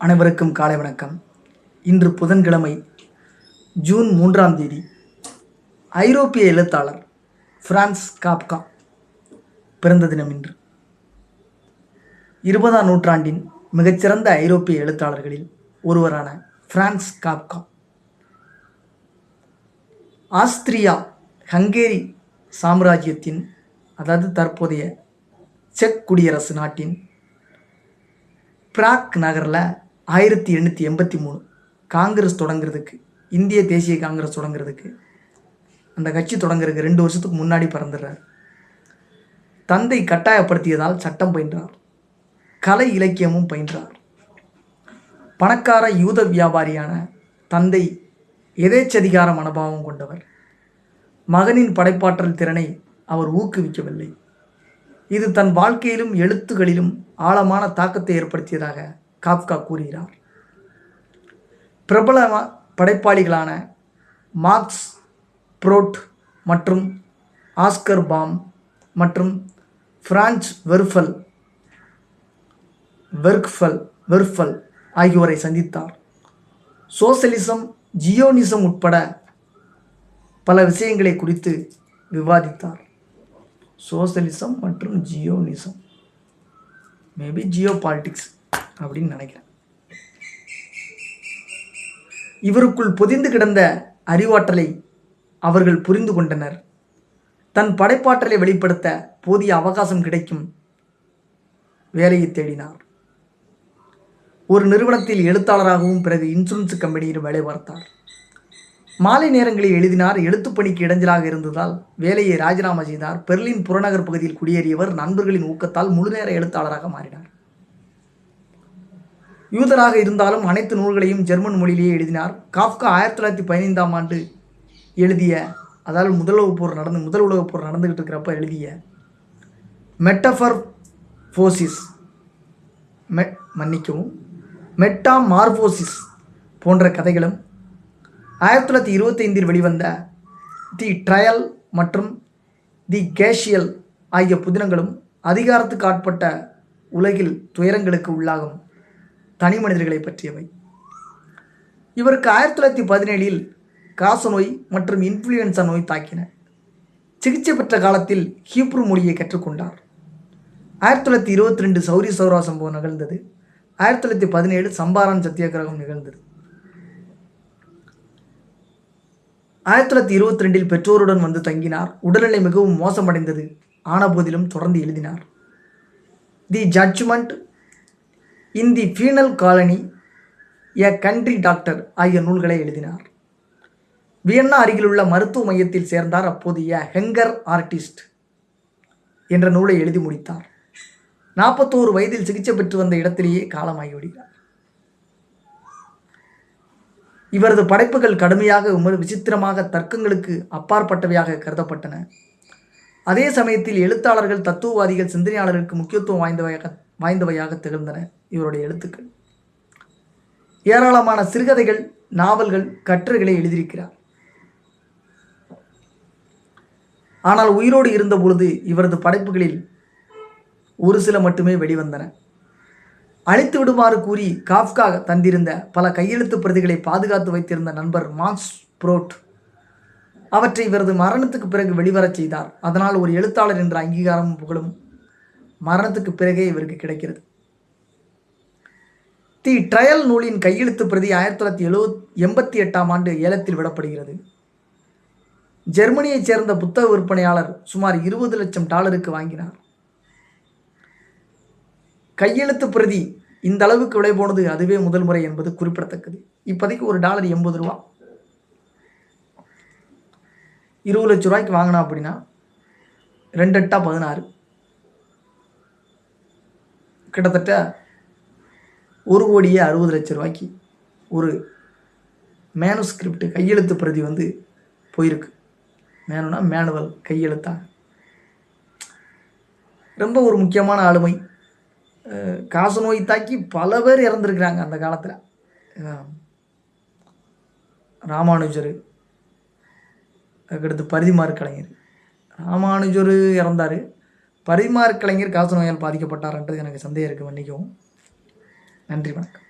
அனைவருக்கும் காலை வணக்கம். இன்று புதன்கிழமை ஜூன் மூன்றாம் தேதி ஐரோப்பிய எழுத்தாளர் பிரான்ஸ் காப்கா பிறந்த தினம் இன்று. இருபதாம் நூற்றாண்டின் மிகச்சிறந்த ஐரோப்பிய எழுத்தாளர்களில் ஒருவரான பிரான்ஸ் காப்கா. ஆஸ்திரியா ஹங்கேரி சாம்ராஜ்யத்தின் அதாவது தற்போதைய செக் குடியரசு நாட்டின் பிராக் நகரில் ஆயிரத்தி எண்ணூற்றி எண்பத்தி மூணு. காங்கிரஸ் தொடங்குறதுக்கு இந்திய தேசிய காங்கிரஸ் தொடங்குறதுக்கு அந்த கட்சி தொடங்குறதுக்கு ரெண்டு வருஷத்துக்கு முன்னாடி பிறந்துடுறார். தந்தை கட்டாயப்படுத்தியதால் சட்டம் பயின்றார். கலை இலக்கியமும் பயின்றார். பணக்கார யூத வியாபாரியான தந்தை எதேச்சதிகார மனோபாவம் கொண்டவர். மகனின் படைப்பாற்றல் திறனை அவர் ஊக்குவிக்கவில்லை. இது தன் வாழ்க்கையிலும் எழுத்துகளிலும் ஆழமான தாக்கத்தை ஏற்படுத்தியதாக காப்கா கூறுகிறார். பிரபல படைப்பாளிகளான மார்க்ஸ் புரோட் மற்றும் ஆஸ்கர் பாம் மற்றும் பிரான்ச் வெர்ஃபல் வெர்க்ஃபல் வெர்ஃபல் ஆகியோரை சந்தித்தார். சோசலிசம் ஜியோனிசம் உட்பட பல விஷயங்களை குறித்து விவாதித்தார். சோசலிசம் மற்றும் ஜியோனிசம். மேபி ஜியோ பாலிட்டிக்ஸ் அப்படின்னு நினைக்கிறேன். இவருக்குள் பொதிந்து கிடந்த அறிவாற்றலை அவர்கள் புரிந்து கொண்டனர். தன் படைப்பாற்றலை வெளிப்படுத்த போதிய அவகாசம் கிடைக்கும் வேலையை தேடினார். ஒரு நிறுவனத்தில் எழுத்தாளராகவும் பிறகு இன்சூரன்ஸ் கம்பெனியில் வேலை பார்த்தார். மாலை நேரங்களில் எழுதினார் எழுத்துப்பணிக்கு இடைஞ்சலாக இருந்ததால் வேலையை ராஜினாமா செய்தார். பெர்லின் புறநகர் பகுதியில் குடியேறியவர் நண்பர்களின் ஊக்கத்தால் முழுநேர எழுத்தாளராக மாறினார். யூதராக இருந்தாலும் அனைத்து நூல்களையும் ஜெர்மன் மொழியிலேயே எழுதினார். காஃப்கா ஆயிரத்தி தொள்ளாயிரத்தி பதினைந்தாம் ஆண்டு எழுதிய அதாவது முதல் உலகப் போர் நடந்து முதல் உலகப் போர் நடந்துகிட்டு இருக்கிறப்ப எழுதிய மெட்டஃபர் ஃபோசிஸ் மெ மன்னிக்கவும் மெட்டா மார்போசிஸ் போன்ற கதைகளும் ஆயிரத்தி தொள்ளாயிரத்தி இருபத்தைந்தில் வெளிவந்த தி ட்ரையல் மற்றும் தி கேஷியல் ஆகிய புதினங்களும் அதிகாரத்துக்கு ஆட்பட்ட உலகில் துயரங்களுக்கு உள்ளாகும். தனி மனிதர்களை பற்றியவை. இவருக்கு ஆயிரத்தி தொள்ளாயிரத்தி பதினேழில் காசநோய் மற்றும் இன்ஃப்ளூயன்சா நோய் தாக்கின. சிகிச்சை பெற்ற காலத்தில் ஹீப்ரு மொழியை கற்றுக்கொண்டார். ஆயிரத்தி தொள்ளாயிரத்தி இருபத்தி ரெண்டு சௌரி சௌரா சம்பவம் நிகழ்ந்தது. ஆயிரத்தி தொள்ளாயிரத்தி பதினேழு சம்பாரான் சத்தியாகிரகம் நிகழ்ந்தது. ஆயிரத்தி தொள்ளாயிரத்தி இருபத்தி ரெண்டில் பெற்றோருடன் வந்து தங்கினார். உடல்நிலை மிகவும் மோசமடைந்தது. ஆன போதிலும் தொடர்ந்து எழுதினார். The Judgment in the Penal Colony a Country Doctor ஆகிய நூல்களை எழுதினார். வியன்னா அருகிலுள்ள மருத்துவ மையத்தில் சேர்ந்தார் அப்போதைய ஹெங்கர் ஆர்டிஸ்ட் என்ற நூலை எழுதி முடித்தார். நாற்பத்தோரு வயதில் சிகிச்சை பெற்று வந்த இடத்திலேயே காலமாகிவிடுகிறார் இவரது படைப்புகள் கடுமையாக விசித்திரமாக தர்க்கங்களுக்கு அப்பாற்பட்டவையாக கருதப்பட்டன. அதே சமயத்தில் எழுத்தாளர்கள் தத்துவவாதிகள் சிந்தனையாளர்களுக்கு முக்கியத்துவம் வாய்ந்தவையாக வாய்ந்தவையாக திகழ்ந்தன இவருடைய எழுத்துக்கள். ஏராளமான சிறுகதைகள் நாவல்கள் கட்டுரைகளை எழுதியிருக்கிறார். ஆனால் உயிரோடு இருந்தபொழுது இவரது படைப்புகளில் ஒரு சில மட்டுமே வெளிவந்தன. அழித்து விடுமாறு கூறி காஃப்கா தந்திருந்த பல கையெழுத்து பிரதிகளை பாதுகாத்து வைத்திருந்த நண்பர் மார்க்ஸ் புரோட் அவற்றை இவரது மரணத்துக்கு பிறகு வெளிவரச் செய்தார். அதனால் ஒரு எழுத்தாளர் என்ற அங்கீகாரமும் புகழும் மரணத்துக்கு பிறகே இவருக்கு கிடைக்கிறது. தி ட்ரையல் நூலின் கையெழுத்து பிரதி ஆயிரத்தி தொள்ளாயிரத்தி எழுவத் எண்பத்தி எட்டாம் ஆண்டு ஏலத்தில் விடப்படுகிறது. ஜெர்மனியைச் சேர்ந்த புத்தக விற்பனையாளர் சுமார் இருபது லட்சம் டாலருக்கு வாங்கினார். கையெழுத்து பிரதி இந்த அளவுக்கு விலை போனது அதுவே முதல் முறை என்பது குறிப்பிடத்தக்கது. இப்போதைக்கு ஒரு டாலர் எண்பது ரூபா. இருபது லட்ச ரூபாய்க்கு வாங்கினா அப்படின்னா ரெண்டு எட்டா பதினாறு. கிட்டத்தட்ட ஒரு கோடியே அறுபது லட்ச ரூபாய்க்கு ஒரு மேனுஸ்கிரிப்ட் கையெழுத்து பிரதி வந்து போயிருக்கு. மேனுனா மேனுவல் கையெழுத்தாக ரொம்ப ஒரு முக்கியமான ஆளுமை. காசு நோய் தாக்கி பல பேர் இறந்துருக்குறாங்க அந்த காலத்தில். ராமானுஜர் அதுக்கடுத்து பரிதிமாறு கலைஞர் ராமானுஜர் இறந்தார். பரிதிமார் கலைஞர் காசு நோயால் பாதிக்கப்பட்டார்ன்றது எனக்கு சந்தேகம் இருக்குது மன்னிக்கவும். நன்றி வணக்கம்.